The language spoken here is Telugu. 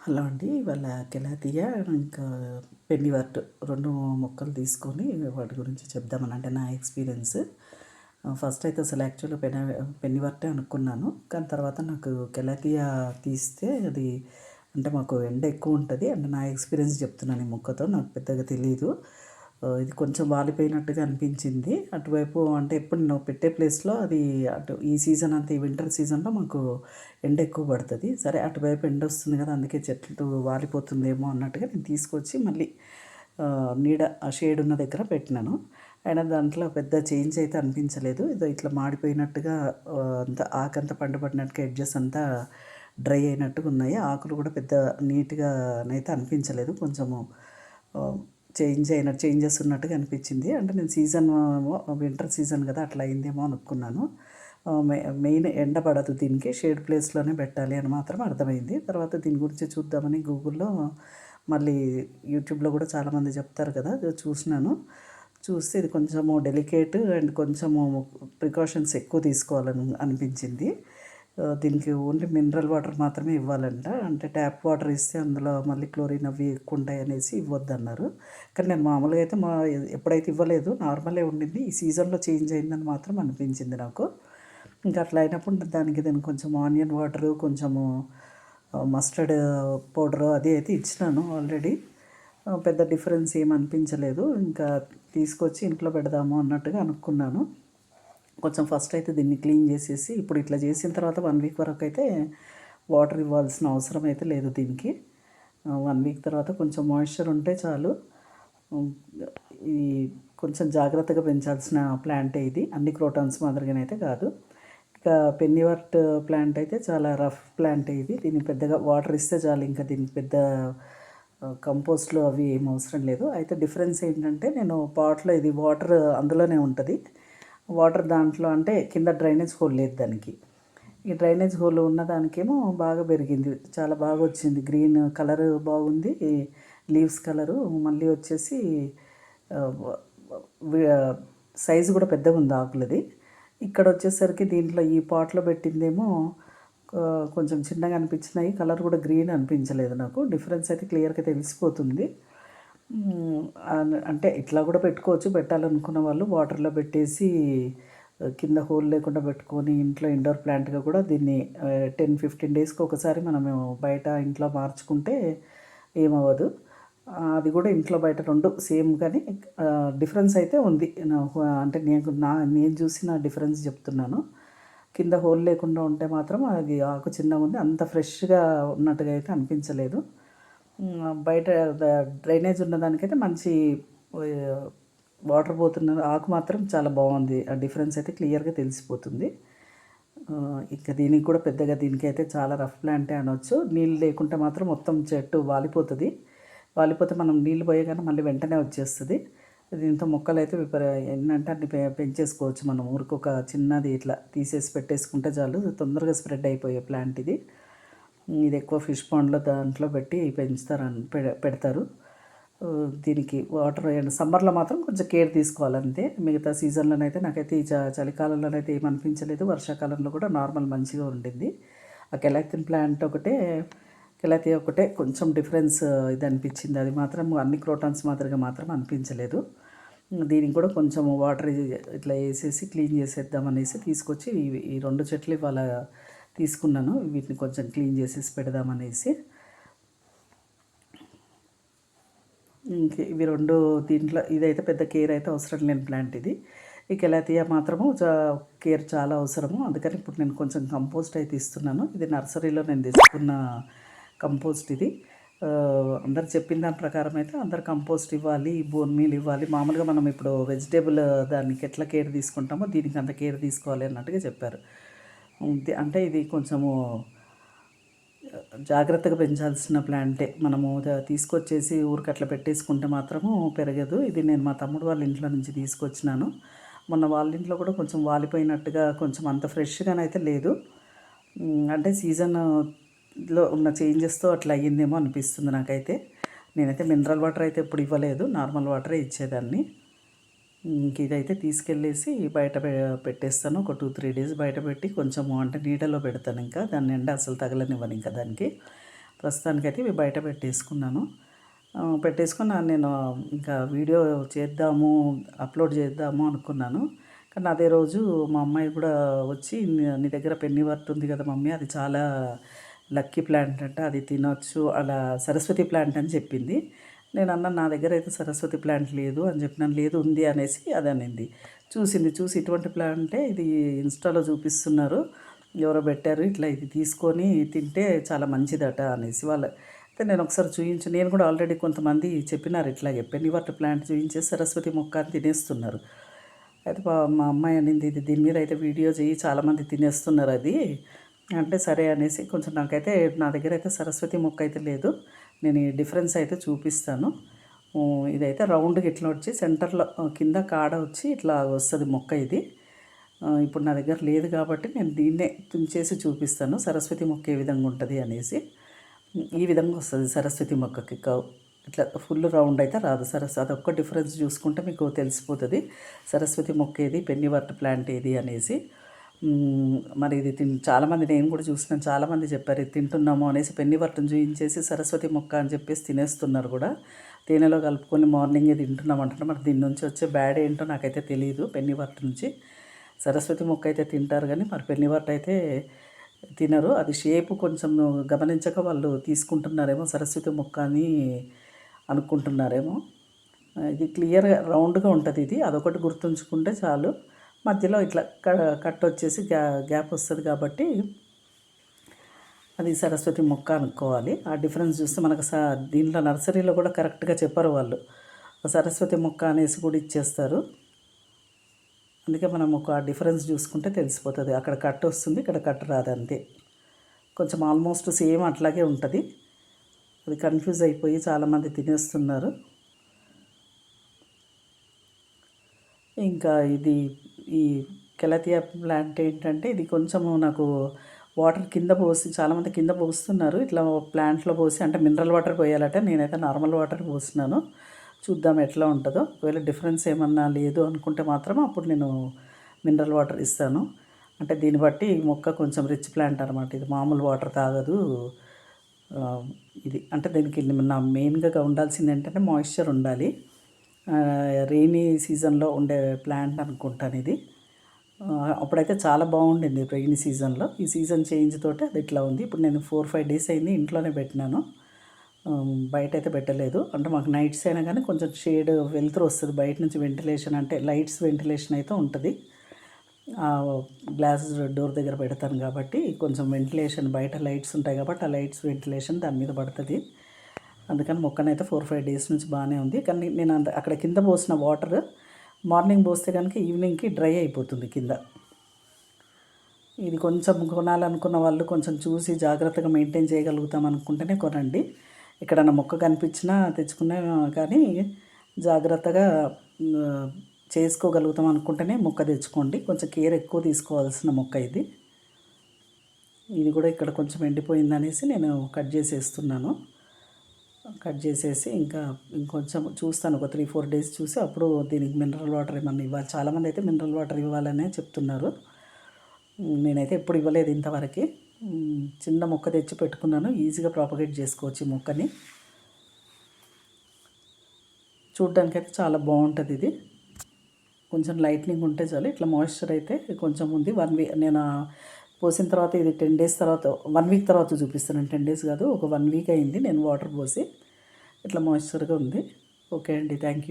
హలో అండి ఇవాళ కెలాతియా ఇంకా పెన్నివర్ట్ రెండు మొక్కలు తీసుకొని వాటి గురించి చెప్దామని అంటే నా ఎక్స్పీరియన్స్. ఫస్ట్ అయితే అసలు యాక్చువల్గా పెన్ని పెన్నివర్టే అనుకున్నాను. కానీ తర్వాత నాకు కెలాతియా తీస్తే అది అంటే మాకు ఎండ ఎక్కువ ఉంటుంది. అంటే నా ఎక్స్పీరియన్స్ చెప్తున్నాను ఈ మొక్కతో నాకు పెద్దగా తెలియదు ఇది కొంచెం వాలిపోయినట్టుగా అనిపించింది. అటువైపు అంటే ఎప్పుడు నేను పెట్టే ప్లేస్లో అది అటు ఈ సీజన్ అంతా ఈ వింటర్ సీజన్లో మాకు ఎండ ఎక్కువ పడుతుంది. సరే అటువైపు ఎండ వస్తుంది కదా అందుకే చెట్లు వాలిపోతుందేమో అన్నట్టుగా నేను తీసుకొచ్చి మళ్ళీ నీడ షేడ్ ఉన్న దగ్గర పెట్టినాను. అయినా దాంట్లో పెద్ద చేంజ్ అయితే అనిపించలేదు. ఇదో ఇట్లా మాడిపోయినట్టుగా అంత ఆకంతా పండుపడినట్టుగా ఎడ్జెస్ అంతా డ్రై అయినట్టుగా ఉన్నాయి. ఆకులు కూడా పెద్ద నీట్గా అయితే అనిపించలేదు. కొంచెము చేంజ్ అయిన చేంజెస్ ఉన్నట్టుగా అనిపించింది. అంటే నేను సీజన్ వింటర్ సీజన్ కదా అట్లా అయిందేమో అనుకున్నాను. మెయిన్ ఎండ పడదు దీనికి షేడ్ ప్లేస్లోనే పెట్టాలి అని మాత్రం అర్థమైంది. తర్వాత దీని గురించి చూద్దామని గూగుల్లో మళ్ళీ యూట్యూబ్లో కూడా చాలామంది చెప్తారు కదా చూసినాను. చూస్తే ఇది కొంచెము డెలికేట్ అండ్ కొంచెము ప్రికాషన్స్ ఎక్కువ తీసుకోవాలని అనిపించింది. దీనికి ఓన్లీ మినరల్ వాటర్ మాత్రమే ఇవ్వాలంట. అంటే ట్యాప్ వాటర్ ఇస్తే అందులో మళ్ళీ క్లోరిన్ అవి ఎక్కువ ఉంటాయి అనేసి ఇవ్వద్దన్నారు. కానీ నేను మామూలుగా అయితే మా ఎప్పుడైతే ఇవ్వలేదు నార్మలే ఉండింది. ఈ సీజన్లో చేంజ్ అయిందని మాత్రం అనిపించింది నాకు. ఇంకా అట్లా అయినప్పుడు దానికి నేను కొంచెం ఆనియన్ వాటర్ కొంచెము మస్టర్డ్ పౌడర్ అది అయితే ఇచ్చినాను ఆల్రెడీ. పెద్ద డిఫరెన్స్ ఏం అనిపించలేదు. ఇంకా తీసుకొచ్చి ఇంట్లో పెడదాము అన్నట్టుగా అనుకున్నాను. కొంచెం ఫస్ట్ అయితే దీన్ని క్లీన్ చేసేసి ఇప్పుడు ఇట్లా చేసిన తర్వాత వన్ వీక్ వరకు అయితే వాటర్ ఇవ్వాల్సిన అవసరం అయితే లేదు దీనికి. వన్ వీక్ తర్వాత కొంచెం మాయిశ్చర్ ఉంటే చాలు. ఈ కొంచెం జాగ్రత్తగా పెంచాల్సిన ప్లాంట్ ఇది. అన్ని క్రోటాన్స్ మాదిరిగానైతే కాదు. ఇక పెన్నివర్ట్ ప్లాంట్ అయితే చాలా రఫ్ ప్లాంట్ ఇది. దీన్ని పెద్దగా వాటర్ ఇస్తే చాలు. ఇంకా దీనికి పెద్ద కంపోస్ట్లు అవి ఏం అవసరం లేదు. అయితే డిఫరెన్స్ ఏంటంటే నేను పాట్లో ఇది వాటర్ అందులోనే ఉంటుంది. వాటర్ దాంట్లో అంటే కింద డ్రైనేజ్ హోల్ లేదు దానికి. ఈ డ్రైనేజ్ హోల్ ఉన్న దానికేమో బాగా పెరిగింది. చాలా బాగా వచ్చింది. గ్రీన్ కలర్ బాగుంది. లీవ్స్ కలరు మళ్ళీ వచ్చేసి సైజు కూడా పెద్దగా ఉంది ఆకులది. ఇక్కడ వచ్చేసరికి దీంట్లో ఈ పాట్లో పెట్టిందేమో కొంచెం చిన్నగా అనిపించినాయి. కలర్ కూడా గ్రీన్ అనిపించలేదు నాకు. డిఫరెన్స్ అయితే క్లియర్గా తెలిసిపోతుంది. అంటే ఇట్లా కూడా పెట్టుకోవచ్చు. పెట్టాలనుకున్న వాళ్ళు వాటర్లో పెట్టేసి కింద హోల్ లేకుండా పెట్టుకొని ఇంట్లో ఇండోర్ ప్లాంట్గా కూడా దీన్ని టెన్ ఫిఫ్టీన్ డేస్కి ఒకసారి మనము బయట ఇంట్లో మార్చుకుంటే ఏమవ్వదు. అది కూడా ఇంట్లో బయట రెండు సేమ్ కానీ డిఫరెన్స్ అయితే ఉంది. అంటే నేను నా నేను చూసిన డిఫరెన్స్ చెప్తున్నాను. కింద హోల్ లేకుండా ఉంటే మాత్రం అది ఆకు చిన్నగా ఉంది. అంత ఫ్రెష్గా ఉన్నట్టుగా అయితే అనిపించలేదు. బయట డ్రైనేజ్ ఉన్నదానికైతే మంచి వాటర్ పోతున్న ఆకు మాత్రం చాలా బాగుంది. ఆ డిఫరెన్స్ అయితే క్లియర్గా తెలిసిపోతుంది. ఇంకా దీనికి కూడా పెద్దగా దీనికైతే చాలా రఫ్ ప్లాంటే అనొచ్చు. నీళ్ళు లేకుంటే మాత్రం మొత్తం చెట్టు వాలిపోతుంది. వాలిపోతే మనం నీళ్ళు పోయగానే మళ్ళీ వెంటనే వచ్చేస్తుంది. దీంతో మొక్కలు అయితే విపర ఏంటంటే అన్ని పెంచేసుకోవచ్చు మనం. ఊరికి ఒక చిన్నది ఇట్లా తీసేసి పెట్టేసుకుంటే చాలు తొందరగా స్ప్రెడ్ అయిపోయే ప్లాంట్ ఇది. ఇది ఎక్కువ ఫిష్ పాండ్లో దాంట్లో పెట్టి పెంచుతారు పెడతారు. దీనికి వాటర్ సమ్మర్లో మాత్రం కొంచెం కేర్ తీసుకోవాలంతే. మిగతా సీజన్లోనైతే నాకైతే ఈ చలికాలంలోనైతే ఏమనిపించలేదు వర్షాకాలంలో కూడా నార్మల్ మంచిగా ఉండింది. ఆ కెలాతిన్ ప్లాంట్ ఒకటే కెలాతి ఒకటే కొంచెం డిఫరెన్స్ ఇది అనిపించింది. అది మాత్రం అన్ని క్రోటాన్స్ మాదిరిగా మాత్రం అనిపించలేదు. దీనికి కూడా కొంచెం వాటర్ ఇట్లా వేసేసి క్లీన్ చేసేద్దాం అనేసి తీసుకొచ్చి ఈ రెండు చెట్లు ఇవాళ తీసుకున్నాను. వీటిని కొంచెం క్లీన్ చేసేసి పెడదామనేసి. ఇంక ఇవి రెండు దీంట్లో ఇదైతే పెద్ద కేర్ అయితే అవసరం లేని ప్లాంట్ ఇది. ఈ కెలాతియా మాత్రము కేర్ చాలా అవసరము. అందుకని ఇప్పుడు నేను కొంచెం కంపోస్ట్ అయితే ఇస్తున్నాను. ఇది నర్సరీలో నేను తీసుకున్న కంపోస్ట్ ఇది. అందరు చెప్పిన దాని ప్రకారం అయితే అందరు కంపోస్ట్ ఇవ్వాలి బోన్ మీల్ ఇవ్వాలి. మామూలుగా మనం ఇప్పుడు వెజిటేబుల్ దానికి ఎట్లా కేర్ తీసుకుంటామో దీనికి అంత కేర్ తీసుకోవాలి అన్నట్టుగా చెప్పారు. అంటే ఇది కొంచెము జాగ్రత్తగా పెంచాల్సిన ప్లాంటే. మనము తీసుకొచ్చేసి ఊరికి అట్లా పెట్టేసుకుంటే మాత్రము పెరగదు. ఇది నేను మా తమ్ముడు వాళ్ళ ఇంట్లో నుంచి తీసుకొచ్చినాను. మొన్న వాళ్ళ ఇంట్లో కూడా కొంచెం వాలిపోయినట్టుగా కొంచెం అంత ఫ్రెష్గానైతే లేదు. అంటే సీజన్లో ఉన్న చేంజెస్తో అట్లా అయ్యిందేమో అనిపిస్తుంది నాకైతే. నేనైతే మినరల్ వాటర్ అయితే ఇప్పుడు ఇవ్వలేదు. నార్మల్ వాటరే ఇచ్చేదాన్ని. ఇంక ఇదైతే తీసుకెళ్ళేసి బయట పెట్టేస్తాను. ఒక టూ త్రీ డేస్ బయట పెట్టి కొంచెము అంటే నీడలో పెడతాను ఇంకా. దాన్ని ఎండ అసలు తగలనివ్వను ఇంకా దానికి. ప్రస్తుతానికైతే ఇవి బయట పెట్టేసుకున్నాను. పెట్టేసుకుని నేను ఇంకా వీడియో చేద్దాము అప్లోడ్ చేద్దాము అనుకున్నాను. కానీ అదే రోజు మా అమ్మాయి కూడా వచ్చి "నీ- నీ దగ్గర పెన్ని వర్త్ ఉంది కదా మమ్మీ అది చాలా లక్కీ ప్లాంట్ అంట అది తినొచ్చు అలా సరస్వతి ప్లాంట్ అని చెప్పింది. నేను అన్న నా దగ్గర అయితే సరస్వతి ప్లాంట్ లేదు అని చెప్పినాను లేదు ఉంది అనేసి అది అనింది. చూసింది చూసి ఇటువంటి ప్లాంటే ఇది ఇన్స్టాలో చూపిస్తున్నారు. ఎవరో పెట్టారు ఇట్లా ఇది తీసుకొని తింటే చాలా మంచిదట అనేసి వాళ్ళ అయితే నేను ఒకసారి చూపించు నేను కూడా ఆల్రెడీ కొంతమంది చెప్పినారు ఇట్లా చెప్పాను ఇవాటి ప్లాంట్ చూపించేసి సరస్వతి మొక్క అని తినేస్తున్నారు. అయితే పా- మా అమ్మాయి అనింది ఇది దీని మీద అయితే వీడియో చేయి చాలామంది తినేస్తున్నారు అది. అంటే సరే అనేసి కొంచెం నాకైతే నా దగ్గర అయితే సరస్వతి మొక్క అయితే లేదు. నేను ఈ డిఫరెన్స్ అయితే చూపిస్తాను. ఇదైతే రౌండ్గా ఇట్లా వచ్చి సెంటర్లో కింద కాడ వచ్చి ఇట్లా వస్తుంది మొక్క ఇది. ఇప్పుడు నా దగ్గర లేదు కాబట్టి నేను దీన్నే తుంచేసి చూపిస్తాను. సరస్వతి మొక్క ఏ విధంగా ఉంటుంది అనేసి. ఈ విధంగా వస్తుంది సరస్వతి మొక్కకి కవ్ ఇట్లా ఫుల్ రౌండ్ అయితే రాదు. సరస్ అదొక్క డిఫరెన్స్ చూసుకుంటే మీకు తెలిసిపోతుంది. సరస్వతి మొక్క ఏది పెన్నివర్ట్ ప్లాంట్ ఏది అనేసి. మరి ఇది తిన్ చాలామంది నేను కూడా చూసినాను చాలామంది చెప్పారు ఇది తింటున్నాము అనేసి పెన్నివర్టను చూయించేసి సరస్వతి మొక్క అని చెప్పేసి తినేస్తున్నారు కూడా. తేనెలో కలుపుకొని మార్నింగే తింటున్నాం అంటున్నారు. మరి దీని నుంచి వచ్చే బ్యాడ్ ఏంటో నాకైతే తెలియదు పెన్నివర్ట్ నుంచి. సరస్వతి మొక్క అయితే తింటారు కానీ మరి పెన్నివర్ట్ అయితే తినరు. అది షేప్ కొంచెం గమనించక వాళ్ళు తీసుకుంటున్నారేమో సరస్వతి మొక్క అని అనుకుంటున్నారేమో. ఇది క్లియర్గా రౌండ్గా ఉంటుంది ఇది. అదొకటి గుర్తుంచుకుంటే చాలు. మధ్యలో ఇట్లా క- కట్ వచ్చేసి గ్యా గ్యాప్ వస్తుంది కాబట్టి అది సరస్వతి మొక్క అనుకోవాలి. ఆ డిఫరెన్స్ చూస్తే మనకు స దీంట్లో నర్సరీలో కూడా కరెక్ట్గా చెప్పరు వాళ్ళు. సరస్వతి మొక్క అనేసి కూడా ఇచ్చేస్తారు. అందుకే మనం ఒక డిఫరెన్స్ చూసుకుంటే తెలిసిపోతుంది. అక్కడ కట్ వస్తుంది ఇక్కడ కట్ రాదు అంతే. కొంచెం ఆల్మోస్ట్ సేమ్ అట్లాగే ఉంటుంది. అది కన్ఫ్యూజ్ అయిపోయి చాలామంది తినేస్తున్నారు. ఇంకా ఇది ఈ కెలతియా ప్లాంట్ ఏంటంటే ఇది కొంచెము నాకు వాటర్ కింద పోసి చాలామంది కింద పోస్తున్నారు. ఇట్లా ప్లాంట్లో పోసి అంటే మినరల్ వాటర్ పోయాలంటే. నేనైతే నార్మల్ వాటర్ పోస్తున్నాను. చూద్దాం ఎట్లా ఉంటుందో. ఒకవేళ డిఫరెన్స్ ఏమన్నా లేదు అనుకుంటే మాత్రం అప్పుడు నేను మినరల్ వాటర్ ఇస్తాను. అంటే దీన్ని బట్టి మొక్క కొంచెం రిచ్ ప్లాంట్ అనమాట ఇది మామూలు వాటర్ తాగదు. ఇది అంటే దీనికి నా మెయిన్గా ఉండాల్సింది ఏంటంటే మాయిశ్చర్ ఉండాలి. రెయినీ సీజన్లో ఉండే ప్లాంట్ అనుకుంటాను ఇది. అప్పుడైతే చాలా బాగుండింది రెయినీ సీజన్లో. ఈ సీజన్ చేంజ్ తోటి అది ఇట్లా ఉంది. ఇప్పుడు నేను ఫోర్ ఫైవ్ డేస్ అయింది ఇంట్లోనే పెట్టినాను. బయట అయితే పెట్టలేదు. అంటే మాకు నైట్స్ అయినా కానీ కొంచెం షేడ్ వెలుతురు వస్తుంది. బయట నుంచి వెంటిలేషన్ అంటే లైట్స్ వెంటిలేషన్ అయితే ఉంటుంది. గ్లాస్ డోర్ దగ్గర పెడతాను కాబట్టి కొంచెం వెంటిలేషన్ బయట లైట్స్ ఉంటాయి కాబట్టి ఆ లైట్స్ వెంటిలేషన్ దాని మీద పడుతుంది. అందుకని మొక్కనైతే ఫోర్ ఫైవ్ డేస్ నుంచి బాగానే ఉంది. కానీ నేను అంత అక్కడ కింద పోసిన వాటర్ మార్నింగ్ పోస్తే కనుక ఈవినింగ్కి డ్రై అయిపోతుంది కింద. ఇది కొంచెం కొనాలనుకున్న వాళ్ళు కొంచెం చూసి జాగ్రత్తగా మెయింటైన్ చేయగలుగుతాం అనుకుంటేనే కొనండి. ఎక్కడన్నా మొక్క కనిపించినా తెచ్చుకున్నా కానీ జాగ్రత్తగా చేసుకోగలుగుతాం అనుకుంటేనే మొక్క తెచ్చుకోండి. కొంచెం కేర్ ఎక్కువ తీసుకోవాల్సిన మొక్క ఇది. ఇది కూడా ఇక్కడ కొంచెం ఎండిపోయింది అనేసి నేను కట్ చేసేస్తున్నాను. కట్ చేసేసి ఇంకా ఇంకొంచెం చూస్తాను. ఒక త్రీ ఫోర్ డేస్ చూసి అప్పుడు దీనికి మినరల్ వాటర్ ఏమన్నా ఇవ్వాలి. చాలామంది అయితే మినరల్ వాటర్ ఇవ్వాలనే చెప్తున్నారు. నేనైతే ఎప్పుడు ఇవ్వలేదు ఇంతవరకు. చిన్న మొక్క తెచ్చి పెట్టుకున్నాను. ఈజీగా ప్రాపగేట్ చేసుకోవచ్చు ఈ మొక్కని. చూడ్డానికైతే చాలా బాగుంటుంది ఇది. కొంచెం లైట్నింగ్ ఉంటే చాలు. ఇట్లా మాయిశ్చర్ అయితే కొంచెం ఉంది. వన్ వీక్ నేను పోసిన తర్వాత ఇది టెన్ డేస్ తర్వాత వన్ వీక్ తర్వాత చూపిస్తున్నాను టెన్ డేస్ కాదు ఒక వన్ వీక్ అయింది నేను వాటర్ పోసి ఇట్లా మాయిశ్చర్గా ఉంది. ఓకే అండి థ్యాంక్ యూ